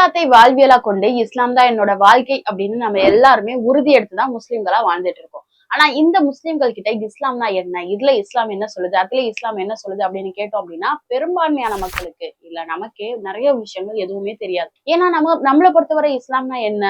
இஸ்லாத்தை வாழ்வியலா கொண்டு இஸ்லாம் தான் என்னோட வாழ்க்கை அப்படின்னு நம்ம எல்லாருமே உறுதி எடுத்துதான் முஸ்லிம்களா வாழ்ந்துட்டு இருக்கோம். ஆனா இந்த முஸ்லிம்கள் கிட்ட இஸ்லாம்னா என்ன? இதுல இஸ்லாம் என்ன சொல்லுது? அதுல இஸ்லாம் என்ன சொல்லுது அப்படின்னு கேட்டோம் அப்படின்னா பெரும்பான்மையான மக்களுக்கு இல்ல நமக்கே நிறைய விஷயங்கள் எதுவுமே தெரியாது. ஏன்னா நம்ம நம்மளை பொறுத்தவரை இஸ்லாம்னா என்ன?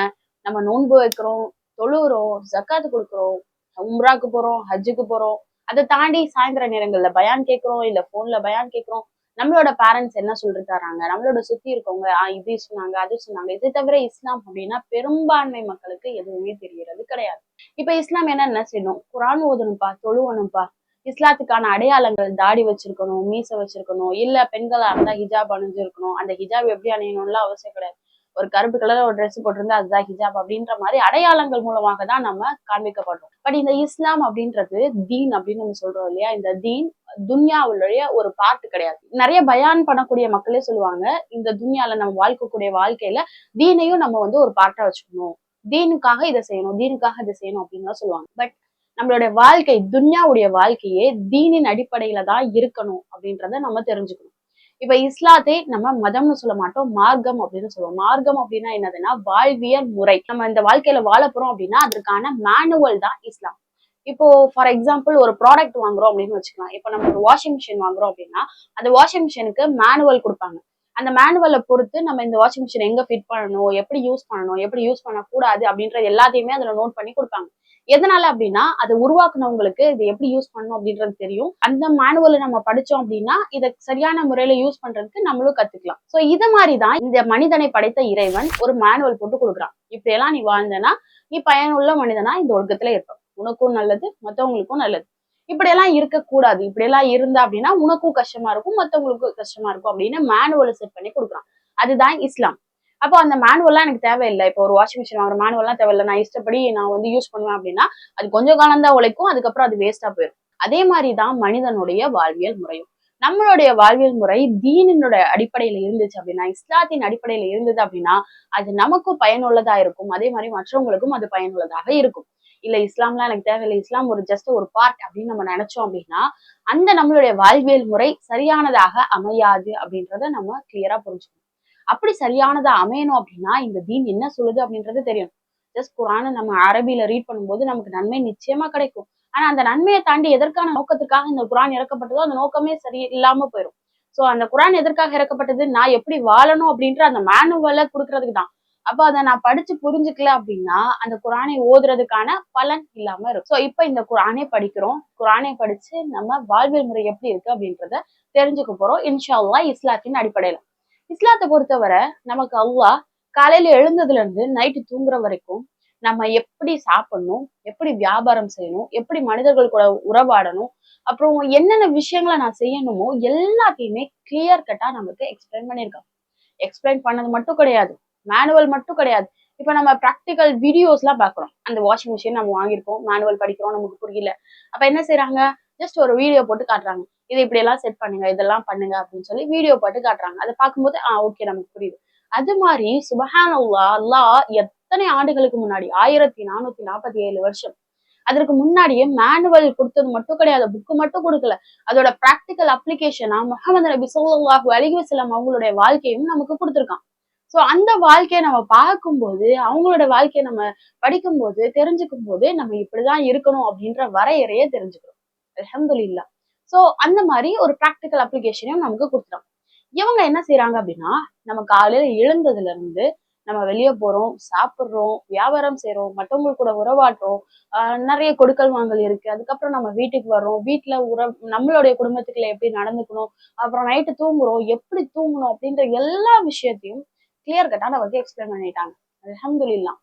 நம்ம நோன்பு வைக்கிறோம் தொழுகிறோம் ஜக்காத்து கொடுக்குறோம் உம்ராக்கு போறோம் ஹஜ்ஜுக்கு போறோம். அதை தாண்டி சாயந்தர நேரங்கள்ல பயான் கேட்கிறோம் இல்ல போன்ல பயான் கேட்கிறோம். நம்மளோட பேரண்ட்ஸ் என்ன சொல்லிட்டு தராங்க நம்மளோட சுத்தி இருக்கவங்க ஆஹ் இது சொன்னாங்க அது சொன்னாங்க. இதை தவிர இஸ்லாம் அப்படின்னா பெரும்பான்மை மக்களுக்கு எதுவுமே தெரியறது கிடையாது. இப்ப இஸ்லாம் என்ன என்ன செய்யணும் குரான் ஓதணும்ப்பா தொழுவணும்ப்பா. இஸ்லாத்துக்கான அடையாளங்கள் தாடி வச்சிருக்கணும் மீசை வச்சிருக்கணும். இல்ல பெண்களா இருந்தா ஹிஜாப் அணிஞ்சிருக்கணும். அந்த ஹிஜாப் எப்படி அணியணும்லாம் அவசியம் கிடையாது. ஒரு கருப்பு கலர் ஒரு ட்ரெஸ் போட்டிருந்தா அதுதான் ஹிஜாப் அப்படின்ற மாதிரி அடையாளங்கள் மூலமாக தான் நம்ம காண்பிக்கப்படுறோம் பட் இந்த இஸ்லாம் அப்படின்றது தீன் அப்படின்னு நம்ம சொல்றோம் இல்லையா? இந்த தீன் துன்யாவுடைய ஒரு பார்ட் கிடையாது. நிறைய பயான் பண்ணக்கூடிய மக்களே சொல்லுவாங்க இந்த துன்யால நம்ம வாழ்க்கக்கூடிய வாழ்க்கையில தீனையும் நம்ம வந்து ஒரு பார்ட்டா வச்சுக்கணும். தீனுக்காக இதை செய்யணும் தீனுக்காக இதை செய்யணும் அப்படின்னு சொல்லுவாங்க. பட் நம்மளுடைய வாழ்க்கை துன்யாவுடைய வாழ்க்கையே தீனின் அடிப்படையில தான் இருக்கணும் அப்படின்றத நம்ம தெரிஞ்சுக்கணும். இப்ப இஸ்லாத்தை நம்ம மதம்னு சொல்ல மாட்டோம் மார்க்கம் அப்படின்னு சொல்லுவோம். மார்க்கம் அப்படின்னா என்னதுன்னா வாழ்வியல் முறை. நம்ம இந்த வாழ்க்கையில வாழ போறோம் அப்படின்னா அதற்கான மேனுவல் தான் இஸ்லாம். இப்போ ஃபார் எக்ஸாம்பிள் ஒரு ப்ராடக்ட் வாங்குறோம் அப்படின்னு வச்சுக்கலாம். இப்போ நம்ம ஒரு வாஷிங் மிஷின் வாங்குறோம் அப்படின்னா அந்த வாஷிங் மிஷினுக்கு மேனுவல் கொடுப்பாங்க. அந்த மேனுவலை பொறுத்து நம்ம இந்த வாஷிங் மிஷின் எங்க ஃபிட் பண்ணணும் எப்படி யூஸ் பண்ணணும் எப்படி யூஸ் பண்ணக்கூடாது அப்படின்றது எல்லாத்தையுமே அதுல நோட் பண்ணி கொடுப்பாங்க. எதனால அப்படின்னா அதை உருவாக்குனவங்களுக்கு இது எப்படி யூஸ் பண்ணணும் அப்படின்றது தெரியும். அந்த மேனுவலை நம்ம படிச்சோம் அப்படின்னா இதை சரியான முறையில யூஸ் பண்றதுக்கு நம்மளும் கத்துக்கலாம். சோ இது மாதிரிதான் இந்த மனிதனை படைத்த இறைவன் ஒரு மேனுவல் போட்டு கொடுக்குறான். இப்படி எல்லாம் நீ வாழ்ந்தனா நீ பயனுள்ள மனிதனா இந்த உலகத்துல இருப்ப. உனக்கும் நல்லது மத்தவங்களுக்கும் நல்லது. இப்படியெல்லாம் இருக்கக்கூடாது. இப்படியெல்லாம் இருந்தா அப்படின்னா உனக்கும் கஷ்டமா இருக்கும் மத்தவங்களுக்கும் கஷ்டமா இருக்கும் அப்படின்னு மேனுவலை செட் பண்ணி கொடுக்குறான். அதுதான் இஸ்லாம். அப்போ அந்த மேனுவல்லாம் எனக்கு தேவையில்லை. இப்போ ஒரு வாஷிங் மிஷின் வாங்குற மேனுவல்லாம் தேவையில்லை. நான் இஷ்டப்படி நான் வந்து யூஸ் பண்ணுவேன் அப்படின்னா அது கொஞ்சம் காலம் தான் உழைக்கும். அதுக்கப்புறம் அது வேஸ்டா போயிடும் அதே மாதிரி தான் மனிதனுடைய வாழ்வியல் முறையும். நம்மளுடைய வாழ்வியல் முறை தீனினோட அடிப்படையில இருந்துச்சு அப்படின்னா இஸ்லாத்தின் அடிப்படையில இருந்தது அப்படின்னா அது நமக்கும் பயனுள்ளதா இருக்கும். அதே மாதிரி மற்றவங்களுக்கும் அது பயனுள்ளதாக இருக்கும். இல்ல இஸ்லாம்லாம் எனக்கு தேவையில்லை. இஸ்லாம் ஒரு ஜஸ்ட் ஒரு பார்ட் அப்படின்னு நம்ம நினைச்சோம் அப்படின்னா அந்த நம்மளுடைய வாழ்வியல் முறை சரியானதாக அமையாது அப்படின்றத நம்ம கிளியரா புரிஞ்சுக்கணும். அப்படி சரியானதா அமையணும் அப்படின்னா இந்த தீன் என்ன சொல்லுது அப்படின்றது தெரியும். ஜஸ்ட் குரானை நம்ம அரபியில ரீட் பண்ணும்போது நமக்கு நன்மை நிச்சயமா கிடைக்கும். ஆனா அந்த நன்மையை தாண்டி எதற்கான நோக்கத்துக்காக இந்த குரான் இறக்கப்பட்டதோ அந்த நோக்கமே சரி இல்லாம போயிடும் சோ அந்த குரான் எதற்காக இறக்கப்பட்டது? நான் எப்படி வாழணும் அப்படின்ற அந்த மேனுவலை கொடுக்கறதுக்கு தான். அப்ப அதை நான் படிச்சு புரிஞ்சுக்கல அப்படின்னா அந்த குரானை ஓதுறதுக்கான பலன் இல்லாம இருக்கும். ஸோ இப்ப இந்த குரானே படிக்கிறோம். குரானை படிச்சு நம்ம வாழ்வியல் முறை எப்படி இருக்கு அப்படின்றத தெரிஞ்சுக்க போறோம். இன்ஷா அல்லா இஸ்லாத்தின் அடிப்படையில. இஸ்லாத்தை பொறுத்தவரை நமக்கு அவ்வா காலையில எழுந்ததுல இருந்து நைட்டு தூங்குற வரைக்கும் நம்ம எப்படி சாப்பிடணும் எப்படி வியாபாரம் செய்யணும் எப்படி மனிதர்கள் கூட உறவாடணும் அப்புறம் என்னென்ன விஷயங்களை நான் செய்யணுமோ எல்லாத்தையுமே கிளியர் கட்டா நமக்கு எக்ஸ்பிளைன் பண்ணியிருக்காங்க எக்ஸ்பிளைன் பண்ணது மட்டும் கிடையாது. மேனுவல் மட்டும் கிடையாது. இப்ப நம்ம ப்ராக்டிக்கல் வீடியோஸ் எல்லாம் பாக்குறோம் அந்த வாஷிங் மிஷின் நம்ம வாங்கியிருக்கோம். மேனுவல் படிக்கிறோம். நமக்கு புரியல. அப்ப என்ன செய்யறாங்க ஜஸ்ட் ஒரு வீடியோ போட்டு காட்டுறாங்க. இதை இப்படி எல்லாம் செட் பண்ணுங்க இதெல்லாம் பண்ணுங்க அப்படின்னு சொல்லி வீடியோ போட்டு காட்டுறாங்க. அதை பார்க்கும்போது ஆ ஓகே நமக்கு புரியுது. அது மாதிரி சுபஹானுல்லா அல்லாஹ் எத்தனை ஆண்டுகளுக்கு முன்னாடி ஆயிரத்தி நானூத்தி நாற்பத்தி ஏழு வருஷம். அதற்கு முன்னாடியே மேனுவல் கொடுத்தது மட்டும் கிடையாது புக்கு மட்டும் கொடுக்கல. அதோட ப்ராக்டிக்கல் அப்ளிகேஷனா முகமது நபி சொல்லாஹு அலிஹி அவங்களுடைய வாழ்க்கையும் நமக்கு கொடுத்துருக்கான். சோ அந்த வாழ்க்கையை நம்ம பார்க்கும்போது அவங்களோட வாழ்க்கையை நம்ம படிக்கும்போது தெரிஞ்சுக்கும் போது நம்ம இப்படிதான் இருக்கணும் அப்படின்ற வரையறையே தெரிஞ்சுக்கிறோம். அலமதுல்லா சோ அந்த மாதிரி ஒரு ப்ராக்டிக்கல் அப்ளிகேஷனையும் நமக்கு கொடுத்துரும். இவங்க என்ன செய்யறாங்க அப்படின்னா நம்ம காலையில எழுந்ததுல இருந்து நம்ம வெளியே போறோம் சாப்பிடுறோம் வியாபாரம் செய்யறோம் மற்றவங்க கூட உறவாடுறோம் நிறைய கொடுக்கல் வாங்கல் இருக்கு. அதுக்கப்புறம் நம்ம வீட்டுக்கு வர்றோம். வீட்டுல உற நம்மளுடைய குடும்பத்துக்குள்ள எப்படி நடந்துக்கணும் அப்புறம் நைட்டு தூங்குறோம் எப்படி தூங்கணும் அப்படின்ற எல்லா விஷயத்தையும் கிளியர் கட்டா நமக்கு எக்ஸ்பிளைன் பண்ணிட்டாங்க. அலமதுல்லாம்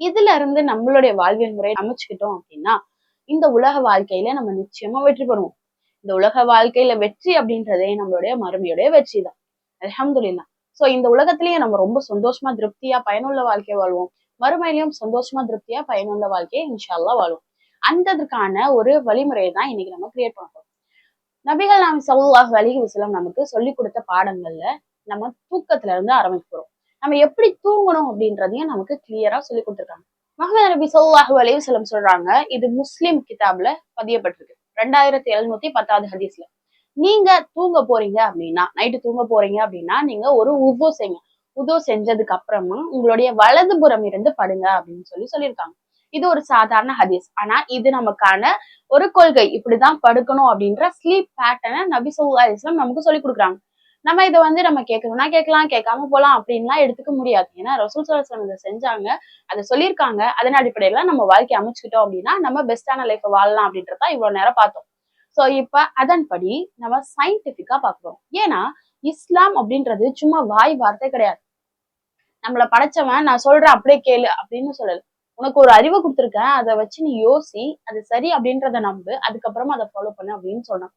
இதுல இருந்து நம்மளுடைய வாழ்வியல் முறையை அமைச்சுக்கிட்டோம் அப்படின்னா இந்த உலக வாழ்க்கையில நம்ம நிச்சயமா வெற்றி பெறுவோம். இந்த உலக வாழ்க்கையில வெற்றி அப்படின்றதே நம்மளுடைய மறுமையுடைய வெற்றி தான் அலமதுல்லா சோ இந்த உலகத்திலேயே நம்ம ரொம்ப சந்தோஷமா திருப்தியா பயனுள்ள வாழ்க்கையை வாழ்வோம். மறுமையிலையும் சந்தோஷமா திருப்தியா பயனுள்ள வாழ்க்கையை இன்ஷால்லா வாழ்வோம். அந்ததுக்கான ஒரு வழிமுறையை தான் இன்னைக்கு நம்ம கிரியேட் பண்ணுறோம் நபிகள் நாம் சவுல்லாஹ் அலிஹி வஸல்லம் நமக்கு சொல்லி கொடுத்த பாடங்கள்ல நம்ம தூக்கத்துல இருந்து ஆரம்பிக்கிறோம் நம்ம எப்படி தூங்கணும் அப்படின்றதையும் நமக்கு கிளியரா சொல்லி கொடுத்துருக்காங்க. மஹமது நபி சவுல்லாஹு அலைஹி சொல்றாங்க இது முஸ்லிம் கிதாப்ல பதியப்பட்டிருக்கு. ரெண்டாயிரத்தி எழுநூத்தி பத்தாவது ஹதீஸ்ல. நீங்க தூங்க போறீங்க அப்படின்னா நைட்டு தூங்க போறீங்க அப்படின்னா நீங்க ஒரு உதோ செய்யுங்க. உதோ செஞ்சதுக்கு அப்புறமா உங்களுடைய வலதுபுறம் இருந்து படுங்க அப்படின்னு சொல்லி சொல்லியிருக்காங்க. இது ஒரு சாதாரண ஹதீஸ். ஆனா இது நமக்கான ஒரு கொள்கை. இப்படிதான் படுக்கணும் அப்படின்ற ஸ்லீப் பேட்டர்னை நபி சொல்லா இஸ்லாம் நமக்கு சொல்லி கொடுக்குறாங்க. நம்ம இதை வந்து நம்ம கேட்கணும்னா கேட்கலாம் கேட்காம போலாம் அப்படின்லாம் எடுத்துக்க முடியாது. ஏன்னா ரசூல் சலாஸ்லாம் இதை செஞ்சாங்க அதை சொல்லியிருக்காங்க. அதன் அடிப்படையில நம்ம வாழ்க்கை அமைச்சுக்கிட்டோம் அப்படின்னா நம்ம பெஸ்டான லைஃப் வாழலாம் அப்படின்றதான் இவ்வளவு நேரம் பார்த்தோம். சோ இப்ப அதன்படி நம்ம சயின்டிபிக்கா பாக்குறோம் ஏன்னா இஸ்லாம் அப்படின்றது சும்மா வாய் வார்த்தை கிடையாது. நம்மள படைச்சவன் நான் சொல்றேன் அப்படியே கேளு அப்படின்னு சொல்லல. உனக்கு ஒரு அறிவை கொடுத்துருக்கேன் அதை வச்சு நீ யோசி அது சரி அப்படின்றத நம்பு அதுக்கப்புறமா அதை ஃபாலோ பண்ணு அப்படின்னு சொன்னான்.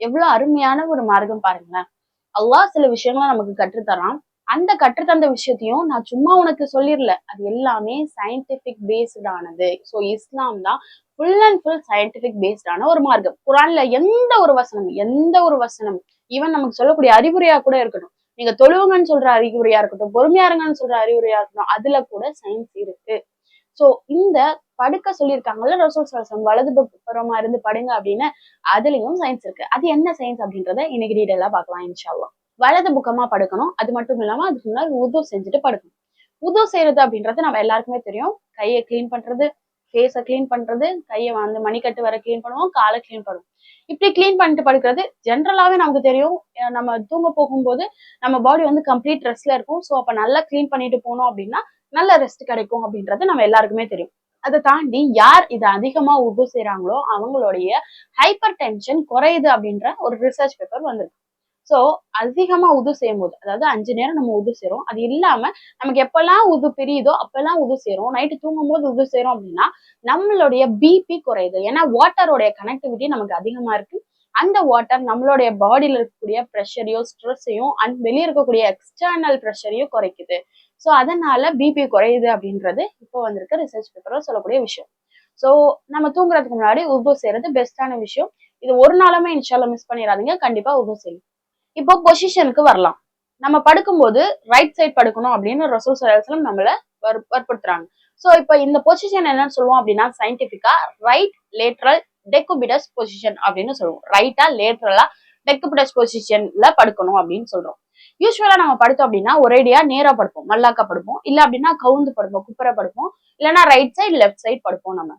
எவ்வளவு அருமையான ஒரு மார்க்கம் பாருங்களேன். அல்லாஹ் சில விஷயங்களை நமக்கு கற்றுத்தரான். அந்த கற்றுத்தந்த விஷயத்தையும் நான் சும்மா உனக்கு சொல்லிடல. அது எல்லாமே சயின்டிபிக் பேஸ்டானது ஸோ இஸ்லாம் தான் ஃபுல் அண்ட் ஃபுல் சயின்டிபிக் பேஸ்டான ஒரு மார்க்கம். குரான்ல எந்த ஒரு வசனம் எந்த ஒரு வசனம் ஈவன் நமக்கு சொல்லக்கூடிய அறிகுறியா கூட இருக்கட்டும். நீங்க தொழுவுங்கன்னு சொல்ற அறிகுறியா இருக்கட்டும் பொறுமையா இருங்கன்னு சொல்ற அறிகுறியா இருக்கட்டும் அதுல கூட சயின்ஸ் இருக்கு. சோ இந்த படுக்க சொல்லியிருக்காங்கல்ல ரசூல் சலாசம் வலது புறமா இருந்து படுங்க அப்படின்னு அதுலயும் சயின்ஸ் இருக்கு. அது என்ன சயின்ஸ் அப்படின்றத இன்னைக்கு டீடைலா பார்க்கலாம் இன்ஷால்லா வலது புக்கமா படுக்கணும். அது மட்டும் இல்லாம அதுக்கு முன்னாடி உது செஞ்சுட்டு படுக்கணும். உது செய்யறது அப்படின்றது நம்ம எல்லாருக்குமே தெரியும். கையை கிளீன் பண்றது ஃபேஸை கிளீன் பண்றது கையை வந்து மணிக்கட்டு வர கிளீன் பண்ணுவோம் காலை கிளீன் பண்ணுவோம். இப்படி கிளீன் பண்ணிட்டு படுக்கிறது ஜென்ரலாவே நமக்கு தெரியும். நம்ம தூங்க போகும்போது நம்ம பாடி வந்து கம்ப்ளீட் ரெஸ்ட்ல இருக்கும். ஸோ அப்ப நல்லா கிளீன் பண்ணிட்டு போனோம் அப்படின்னா நல்ல ரெஸ்ட் கிடைக்கும் அப்படின்றது நம்ம எல்லாருக்குமே தெரியும். அதை தாண்டி யார் இதை அதிகமா உது செய்யறாங்களோ அவங்களுடைய ஹைப்பர் டென்ஷன் குறையுது அப்படின்ற ஒரு ரிசர்ச் பேப்பர் வந்திருக்கு. ஸோ அதிகமா உது செய்யும் போது அதாவது அஞ்சு நேரம் நம்ம உது செய்யறோம் அது இல்லாம நமக்கு எப்பெல்லாம் உது பிரியுதோ அப்பெல்லாம் உது செய்யறோம் நைட்டு தூங்கும் போது உது செய்யறோம் அப்படின்னா நம்மளுடைய பிபி குறையுது. ஏன்னா வாட்டருடைய கனெக்டிவிட்டி நமக்கு அதிகமா இருக்கு. அந்த வாட்டர் நம்மளுடைய பாடியில இருக்கக்கூடிய ப்ரெஷரையும் ஸ்ட்ரெஸ்ஸையும் அண்ட் வெளியே இருக்கக்கூடிய எக்ஸ்டர்னல் ப்ரெஷரையும் குறைக்குது. ஸோ அதனால பிபி குறையுது அப்படின்றது இப்போ வந்திருக்க ரிசர்ச் பேப்பரில் சொல்லக்கூடிய விஷயம். ஸோ நம்ம தூங்குறதுக்கு முன்னாடி உபு செய்யறது பெஸ்டான விஷயம். இது ஒரு நாளுமே இன்ஷால்ல மிஸ் பண்ணிடாதீங்க. கண்டிப்பா உபு செய்யும் இப்போ பொசிஷனுக்கு வரலாம். நம்ம படுக்கும்போது ரைட் சைட் படுக்கணும் அப்படின்னு ரசூல் சலாஹம் நம்மள வற்புறுத்துறாங்க. ஸோ இப்போ இந்த பொசிஷன் என்னன்னு சொல்லுவோம் அப்படின்னா சயின்டிஃபிக்காக ரைட் லேட்ரல் டெக்குபிடஸ் பொசிஷன் அப்படின்னு சொல்லுவோம். ரைட்டா லேட்ரலா டெக்குபிடஸ் பொசிஷன்ல படுக்கணும் அப்படின்னு சொல்றோம். யூஸ்வலா நம்ம படுத்தோம் அப்படின்னா ஒரேடியா நேரா படுப்போம். மல்லாக்கா படுப்போம் இல்ல அப்படின்னா கவுந்து படுப்போம் குப்பரை படுப்போம். இல்லைன்னா ரைட் சைடு லெஃப்ட் சைடு படுப்போம் நம்ம.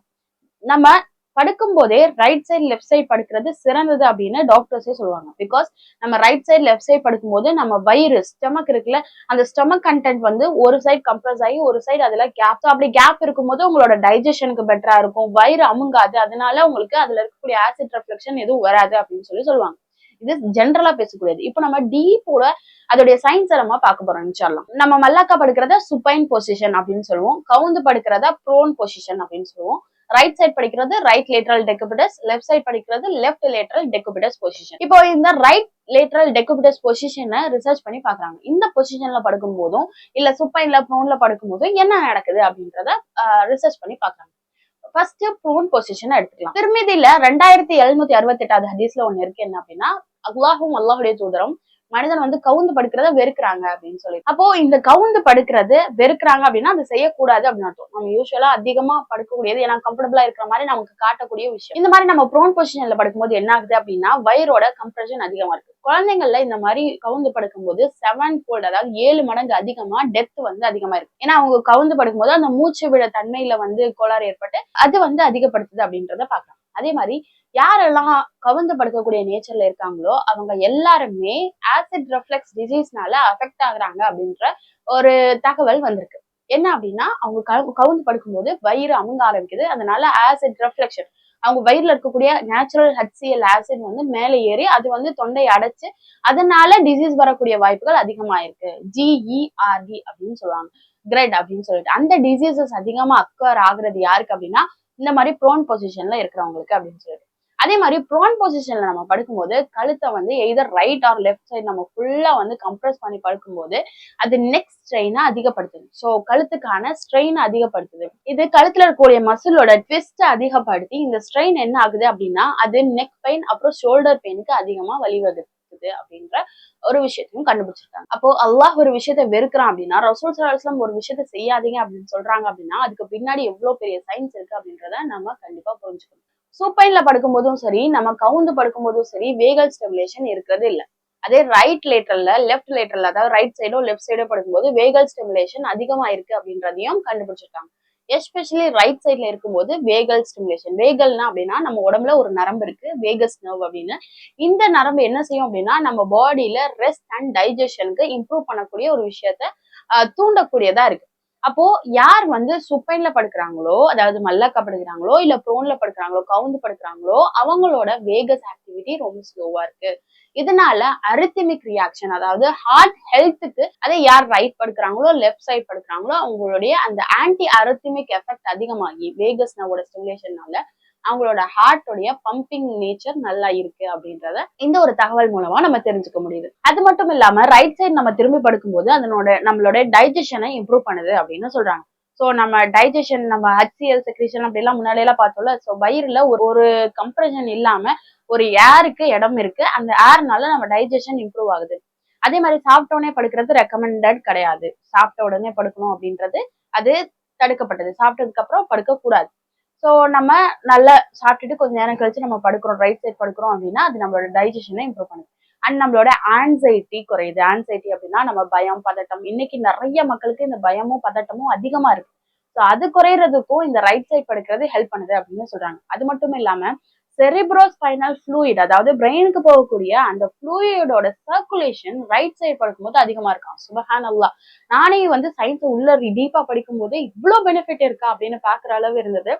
நம்ம படுக்கும் போதே ரைட் சைடு லெஃப்ட் சைடு படுக்கிறது சிறந்தது அப்படின்னு டாக்டர்ஸே சொல்லுவாங்க. பிகாஸ் நம்ம ரைட் சைடு லெஃப்ட் சைடு படுக்கும்போது நம்ம வயிறு ஸ்டமக் இருக்குல்ல அந்த ஸ்டமக் கண்டென்ட் வந்து ஒரு சைடு கம்ப்ரஸ் ஆகி ஒரு சைடு அதுல கேப் அப்படி கேப் இருக்கும்போது உங்களோட டைஜஷனுக்கு பெட்டரா இருக்கும். வயிறு அமுங்காது. அதனால உங்களுக்கு அதுல இருக்கக்கூடிய ஆசிட் ரெஃப்ளெக்ஷன் எதுவும் வராது அப்படின்னு சொல்லி சொல்லுவாங்க. இது ஜென்ரலா பேசக்கூடியது. இப்போ நம்ம டீப்போட அதோடைய சயின்ஸ் நம்ம பார்க்க போறோம். சொல்லலாம் நம்ம மல்லாக்கா படுக்கிறத சுப்பைன் பொசிஷன் அப்படின்னு சொல்லுவோம். கவுந்து படுக்கிறத ப்ரோன் பொசிஷன் அப்படின்னு சொல்லுவோம். ரைட் சைட் படிக்கிறது right lateral decubitus left side படிக்கிறது லெஃப்ட் லேட்ரல் டெக்குபிடஸ் பொசிஷன் இப்போ இந்த ரைட் லேட்ரல் டெக்குபிடஸ் பொசிஷனை ரிசர்ச் பண்ணி பாக்குறாங்க இந்த பொசிஷன்ல படுக்கும் போதும் இல்ல சுப்பைன்ல ப்ரோன்ல படுக்கும் போதும் என்ன நடக்குது அப்படின்றத ரிசர்ச் பண்ணி பாக்குறாங்க ஃபர்ஸ்ட் ப்ரோன் பொசிஷன் எடுத்துக்கலாம். திருமதியில ரெண்டாயிரத்தி எழுநூத்தி அறுபத்தி எட்டாவது ஹதீஸ்ல ஒண்ணு இருக்கு. என்ன அப்படின்னா அல்லாஹும் அல்லாஹுடைய தூதரம் மனிதன் வந்து கவுந்து படுக்கிறத வெறுக்கிறாங்க அப்படின்னு சொல்லி. அப்போ இந்த கவுந்து படுக்கிறது வெறுக்கிறாங்க அப்படின்னா அது செய்யக்கூடாது அப்படின்னு அர்த்தம். நம்ம யூஸ்வலா அதிகமா படுக்கக்கூடியது ஏன்னா கம்ஃபர்டபுளா இருக்கிற மாதிரி நமக்கு காட்டக்கூடிய விஷயம். இந்த மாதிரி நம்ம ப்ரோன் பொசிஷன்ல படுக்கும்போது என்ன ஆகுது அப்படின்னா வயிறோட கம்ப்ரெஷன் அதிகமா இருக்கு. குழந்தைங்கள்ல இந்த மாதிரி கவுந்து படுக்கும்போது செவன் போல்டு அதாவது ஏழு மடங்கு அதிகமா டெத் வந்து அதிகமா இருக்கு. ஏன்னா அவங்க கவுந்து படுக்கும்போது அந்த மூச்சு விட தன்மையில வந்து கோளாறு ஏற்பட்டு அது வந்து அதிகப்படுத்துது அப்படின்றத பாக்கலாம் அதே மாதிரி யாரெல்லாம் கவுந்து படுக்கக்கூடிய நேச்சர்ல இருக்காங்களோ அவங்க எல்லாருமே ஆசிட் ரெஃப்ளெக்ஸ் டிசீஸ்னால அஃபெக்ட் ஆகுறாங்க அப்படின்ற ஒரு தகவல் வந்திருக்கு. என்ன அப்படின்னா அவங்க கவுந்து படுக்கும்போது வயிறு அமுங்க ஆரம்பிக்குது. அதனால ஆசிட் ரெஃப்ளெக்ஷன் அவங்க வயிறுல இருக்கக்கூடிய நேச்சுரல் ஹெச்சிஎல் ஆசிட் வந்து மேலே ஏறி அது வந்து தொண்டையை அடைச்சு அதனால டிசீஸ் வரக்கூடிய வாய்ப்புகள் அதிகமாயிருக்கு. ஜிஇஆர்டி அப்படின்னு சொல்லுவாங்க. கிரெட் அப்படின்னு சொல்லிட்டு. அந்த டிசீசஸ் அதிகமா அக்கர் ஆகுறது யாருக்கு அப்படின்னா இந்த மாதிரி ப்ரோன் பொசிஷன்ல இருக்கிறவங்களுக்கு அப்படின்னு சொல்லிட்டு. அதே மாதிரி ப்ரான் பொசிஷன்ல நம்ம படுக்கும்போது கழுத்தை வந்து either right or left side நம்ம ஃபுல்லா வந்து கம்ப்ரஸ் பண்ணி படுக்கும்போது அது நெக் ஸ்ட்ரெயினை அதிகப்படுத்துது. ஸோ கழுத்துக்கான ஸ்ட்ரெயின் அதிகப்படுத்துது. இது கழுத்துல இருக்கக்கூடிய மசிலோட ட்விஸ்ட் அதிகப்படுத்தி இந்த ஸ்ட்ரெயின் என்ன ஆகுது அப்படின்னா அது நெக் பெயின் அப்புறம் ஷோல்டர் பெயினுக்கு அதிகமா வழிவகுக்குது அப்படின்ற ஒரு விஷயத்தையும் கண்டுபிடிச்சிருக்காங்க. அப்போ அல்லாஹ் ஒரு விஷயத்த வெறுக்கிறான் அப்படின்னா ரசூல் சலாஸ்லாம் ஒரு விஷயத்த செய்யாதீங்க அப்படின்னு சொல்றாங்க அப்படின்னா அதுக்கு பின்னாடி எவ்வளவு பெரிய சயின்ஸ் இருக்கு அப்படின்றத நம்ம கண்டிப்பா புரிஞ்சுக்கணும். சூப்பைன்ல படுக்கும் போதும் சரி நம்ம கவுந்து படுக்கும் போதும் சரி வேகல் ஸ்டெபிலேஷன் இருக்கிறது இல்ல. அதே ரைட் லேட்டர்ல லெஃப்ட் லேட்டர்ல அதாவது ரைட் சைடோ லெஃப்ட் சைடோ படுக்கும்போது வேகல் ஸ்டிமுலேஷன் அதிகமா இருக்கு அப்படின்றதையும் கண்டுபிடிச்சிருக்காங்க. எஸ்பெஷலி ரைட் சைட்ல இருக்கும்போது வேகல் ஸ்டிமுலேஷன் வேகல்னா அப்படின்னா நம்ம உடம்புல ஒரு நரம்பு இருக்கு வேகஸ் நர்வ் அப்படின்னு. இந்த நரம்பு என்ன செய்யும் அப்படின்னா நம்ம பாடியில ரெஸ்ட் அண்ட் டைஜஷனுக்கு இம்ப்ரூவ் பண்ணக்கூடிய ஒரு விஷயத்த தூண்டக்கூடியதா இருக்கு. அப்போ யார் வந்து சுப்பைன்ல படுக்கிறாங்களோ அதாவது மல்லக்கா படுக்கிறாங்களோ இல்ல ப்ரோன்ல படுக்கிறாங்களோ கவுந்து படுக்கிறாங்களோ அவங்களோட வேகஸ் ஆக்டிவிட்டி ரொம்ப ஸ்லோவா இருக்கு. இதனால அரித்திமிக் ரியாக்ஷன் அதாவது ஹார்ட் ஹெல்த்துக்கு அதை யார் ரைட் படுக்கிறாங்களோ லெஃப்ட் சைட் படுக்கிறாங்களோ அவங்களுடைய அந்த ஆன்டி அரித்திமிக் எஃபெக்ட் அதிகமாகி வேகஸ் நவோட ஸ்டிமுலேஷன்னால அவங்களோட ஹார்ட்டோடைய பம்பிங் நேச்சர் நல்லா இருக்கு அப்படின்றத இந்த ஒரு தகவல் மூலமா நம்ம தெரிஞ்சுக்க முடியுது. அது மட்டும் இல்லாம ரைட் சைடு நம்ம திரும்பி படுக்கும்போது அதனோட நம்மளோட டைஜஷனை இம்ப்ரூவ் பண்ணுது அப்படின்னு சொல்றாங்க. ஸோ நம்ம டைஜஷன் நம்ம ஹச்சிஎல் செக்ரிஷன் அப்படிலாம் முன்னாடியெல்லாம் பார்த்தோம்ல ஸோ வயிறுல ஒரு ஒரு கம்ப்ரெஷன் இல்லாம ஒரு ஏருக்கு இடம் இருக்கு. அந்த ஏர்னால நம்ம டைஜஷன் இம்ப்ரூவ் ஆகுது. அதே மாதிரி சாப்பிட்டோடனே படுக்கிறது ரெக்கமெண்டட் கிடையாது. சாப்பிட்ட உடனே படுக்கணும் அப்படின்றது அது தடுக்கப்பட்டது. சாப்பிட்டதுக்கு அப்புறம் படுக்க கூடாது ஸோ நம்ம நல்லா சாப்பிட்டுட்டு கொஞ்சம் நேரம் கழிச்சு நம்ம படுக்கிறோம் ரைட் சைட் படுக்கிறோம் அப்படின்னா அது நம்மளோட டைஜஷனை இம்ப்ரூவ் பண்ணுது. அண்ட் நம்மளோட ஆன்சைட்டி குறையுது. ஆன்சைட்டி அப்படின்னா நம்ம பயம் பதட்டம். இன்னைக்கு நிறைய மக்களுக்கு இந்த பயமும் பதட்டமும் அதிகமா இருக்கு. ஸோ அது குறையிறதுக்கும் இந்த ரைட் சைட் படுக்கிறது ஹெல்ப் பண்ணுது அப்படின்னு சொல்றாங்க. அது மட்டும் இல்லாம செரிப்ரோஸ்பைனல் ஃப்ளூயிட் அதாவது பிரெயினுக்கு போகக்கூடிய அந்த ஃப்ளூயிடோட சர்க்குலேஷன் ரைட் சைடு படுக்கும்போது அதிகமா இருக்கான் சுபஹான் அல்லா நானே வந்து சயின்ஸ் உள்ள டீப்பா படிக்கும் போது இவ்வளவு பெனிஃபிட் இருக்கா அப்படின்னு பாக்குற அளவு இருந்தது.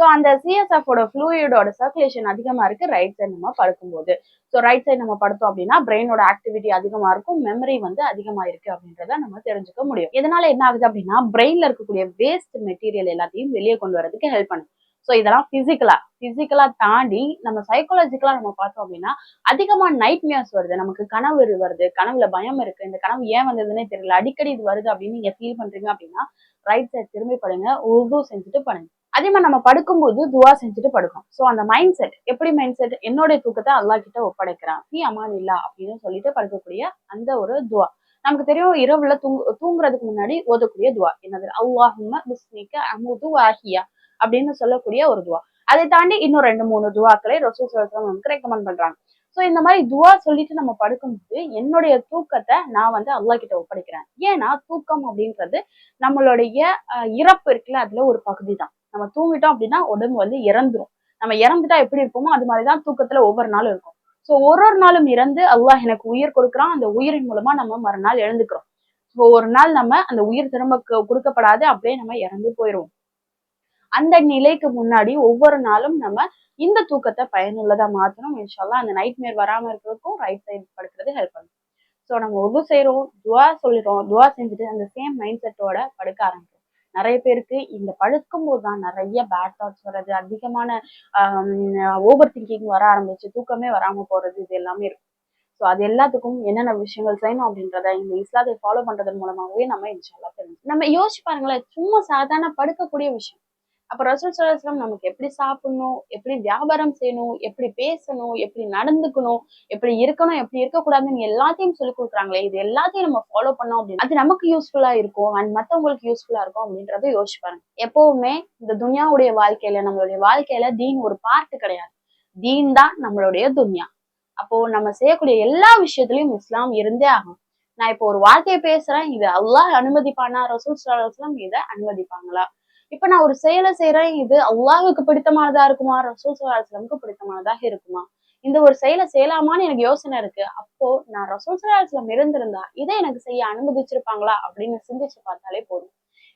ஸோ அந்த சிஎஸ்எஃபோட ஃப்ளூயிடோட சர்க்குலேஷன் அதிகமாக இருக்கு ரைட் சைடு நம்ம படுக்கும்போது. ஸோ ரைட் சைடு நம்ம படுத்தோம் அப்படின்னா பிரெயினோட ஆக்டிவிட்டி அதிகமாக இருக்கும் மெமரி வந்து அதிகமாக இருக்கு அப்படின்றத நம்ம தெரிஞ்சுக்க முடியும். இதனால என்ன ஆகுது அப்படின்னா பிரெயின்ல இருக்கக்கூடிய வேஸ்ட் மெட்டீரியல் எல்லாத்தையும் வெளியே கொண்டு வரதுக்கு ஹெல்ப் பண்ணும் ஸோ இதெல்லாம் பிசிக்கலா பிசிக்கலா தாண்டி நம்ம சைக்காலஜிக்கலா நம்ம பார்த்தோம் அப்படின்னா அதிகமா நைட் மியர்ஸ் வருது. நமக்கு கனவு வருது கனவுல பயம் இருக்கு. இந்த கனவு ஏன் வந்ததுன்னே தெரியல. அடிக்கடி இது வருது அப்படின்னு நீங்க ஃபீல் பண்றீங்க அப்படின்னா ரைட் சைட் திரும்பி படுங்க உருது செஞ்சுட்டு பண்ணுங்க அதே மாதிரி நம்ம படுக்கும்போது துவா செஞ்சுட்டு படுக்கும் ஸோ அந்த மைண்ட் செட் எப்படி மைண்ட் செட் என்னுடைய தூக்கத்தை அல்லா கிட்ட ஒப்படைக்கிறான். நீ அமான் இல்லா அப்படின்னு சொல்லிட்டு படுக்கக்கூடிய அந்த ஒரு துவா. நமக்கு தெரியும் இரவுல தூங்கு தூங்குறதுக்கு முன்னாடி ஓதக்கூடிய துவா. என்னது? அல்லாஹும பிஸ்மிக்க அமுது வாஹியா அப்படின்னு சொல்லக்கூடிய ஒரு துவா. அதை தாண்டி இன்னும் ரெண்டு மூணு துவாக்களை ரசூல் சொல்லம் நமக்கு ரெக்கமெண்ட் பண்றாங்க. ஸோ இந்த மாதிரி துவா சொல்லிட்டு நம்ம படுக்கும்போது என்னுடைய தூக்கத்தை நான் வந்து அல்லா கிட்ட ஒப்படைக்கிறேன். ஏன்னா தூக்கம் அப்படின்றது நம்மளுடைய இறப்பு இருக்குல்ல அதுல ஒரு பகுதி தான் நம்ம தூங்கிட்டோம் அப்படின்னா உடம்பு வந்து இறந்துரும். நம்ம இறந்துட்டா எப்படி இருப்போமோ அது மாதிரிதான் தூக்கத்துல ஒவ்வொரு நாளும் இருக்கும். ஸோ ஒரு ஒரு நாளும் இறந்து அல்லாஹ் எனக்கு உயிர் கொடுக்குறான். அந்த உயிரின் மூலமா நம்ம மறுநாள் எழுந்துக்கிறோம். ஸோ ஒரு நாள் நம்ம அந்த உயிர் திரும்ப கொடுக்கப்படாது. அப்படியே நம்ம இறந்து போயிடுவோம் அந்த நிலைக்கு முன்னாடி ஒவ்வொரு நாளும் நம்ம இந்த தூக்கத்தை பயனுள்ளதா மாத்தணும். இன்ஷால்லாம் அந்த நைட் மேர் வராம இருக்கிறதுக்கும் ரைட் சைடு படுக்கிறது ஹெல்ப் பண்ணும். ஸோ நம்ம ஒது செய்யறோம் துவா சொல்லிடுறோம் துவா செஞ்சுட்டு அந்த சேம் மைண்ட் செட்டோட படுக்க ஆரம்பிக்கிறோம். நிறைய பேருக்கு இந்த பழுக்கும் போது தான் நிறைய பேட் தாட்ஸ் வர்றது அதிகமான ஓவர் திங்கிங் வர ஆரம்பிச்சு தூக்கமே வராம போறது இது எல்லாமே இருக்கும். ஸோ அது எல்லாத்துக்கும் என்னென்ன விஷயங்கள் செய்யணும் அப்படின்றத இந்த இஸ்லாத்தை ஃபாலோ பண்றதன் மூலமாகவே நம்ம இன்ஷால்லா தெரிஞ்சு நம்ம யோசிச்சு பாருங்களேன் சும்மா சாதாரண படுக்கக்கூடிய விஷயம். அப்ப ரசூல் சலாஹம் நமக்கு எப்படி சாப்பிடணும் எப்படி வியாபாரம் செய்யணும் எப்படி பேசணும் எப்படி நடந்துக்கணும் எப்படி இருக்கணும் எப்படி இருக்கக்கூடாதுன்னு எல்லாத்தையும் சொல்லி கொடுக்குறாங்களே இது எல்லாத்தையும் நம்ம ஃபாலோ பண்ணோம் அப்படின்னு அது நமக்கு யூஸ்ஃபுல்லா இருக்கும் அண்ட் மத்தவங்களுக்கு யூஸ்ஃபுல்லா இருக்கும் அப்படின்றத யோசிச்சு பாருங்க. எப்பவுமே இந்த துனியாவுடைய வாழ்க்கையில நம்மளுடைய வாழ்க்கையில தீன் ஒரு பார்ட் கிடையாது. தீன் தான் நம்மளுடைய துன்யா. அப்போ நம்ம செய்யக்கூடிய எல்லா விஷயத்திலையும் இஸ்லாம் இருந்தே ஆகும் நான் இப்போ ஒரு வார்த்தையை பேசுறேன் இது அல்லாஹ் அனுமதிப்பானா? ரசூல் சலாஹம் இதை அனுமதிப்பாங்களா? இப்ப நான் ஒரு செயலை செய்யறேன் இது அல்லாஹுக்கு பிடித்தமானதா இருக்குமா? ரசூல் சலாஹ்லமுக்கு பிடித்தமானதாக இருக்குமா? இந்த ஒரு செயலை செய்யலாமான்னு எனக்கு யோசனை இருக்கு. அப்போ நான் ரசூல் சலாஹ்லம் இருந்திருந்தா இதை எனக்கு செய்ய அனுமதிச்சிருப்பாங்களா? அப்படின்னு சிந்திச்சு பார்த்தாலே போதும்.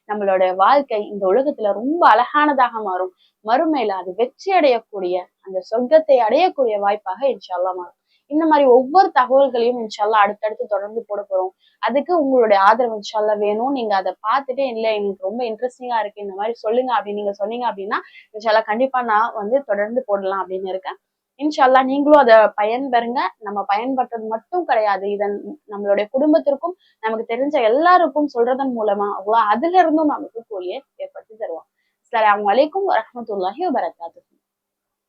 நம்மளோட வாழ்க்கை இந்த உலகத்துல ரொம்ப அழகானதாக மாறும். மறுமையில அது வெற்றி அடையக்கூடிய அந்த சொர்க்கத்தை அடையக்கூடிய வாய்ப்பாக இன்ஷால்லாம் மாறும். இந்த மாதிரி ஒவ்வொரு தகவல்களையும் இன்ஷால்லா அடுத்தடுத்து தொடர்ந்து போட போறோம். அதுக்கு உங்களுடைய ஆதரவு இன்ஷால்லா வேணும். நீங்க அதை பார்த்துட்டு இல்லை எனக்கு ரொம்ப இன்ட்ரெஸ்டிங்கா இருக்கு. இந்த மாதிரி சொல்லுங்க அப்படின்னு நீங்க சொன்னீங்க அப்படின்னா இன்ஷால்லா கண்டிப்பா நான் வந்து தொடர்ந்து போடலாம் அப்படின்னு இருக்கேன். இன்ஷால்லா நீங்களும் அதை பயன்பெறுங்க. நம்ம பயன்படுறது மட்டும் கிடையாது. இதன் நம்மளுடைய குடும்பத்திற்கும் நமக்கு தெரிஞ்ச எல்லாருக்கும் சொல்றதன் மூலமா அவ்வளோ அதுல இருந்தும் நமக்கு கூலியை ஏற்படுத்தி தருவோம் அஸ்லாம் வலைக்கும் வரமத்துல்லாஹி வரகாத்து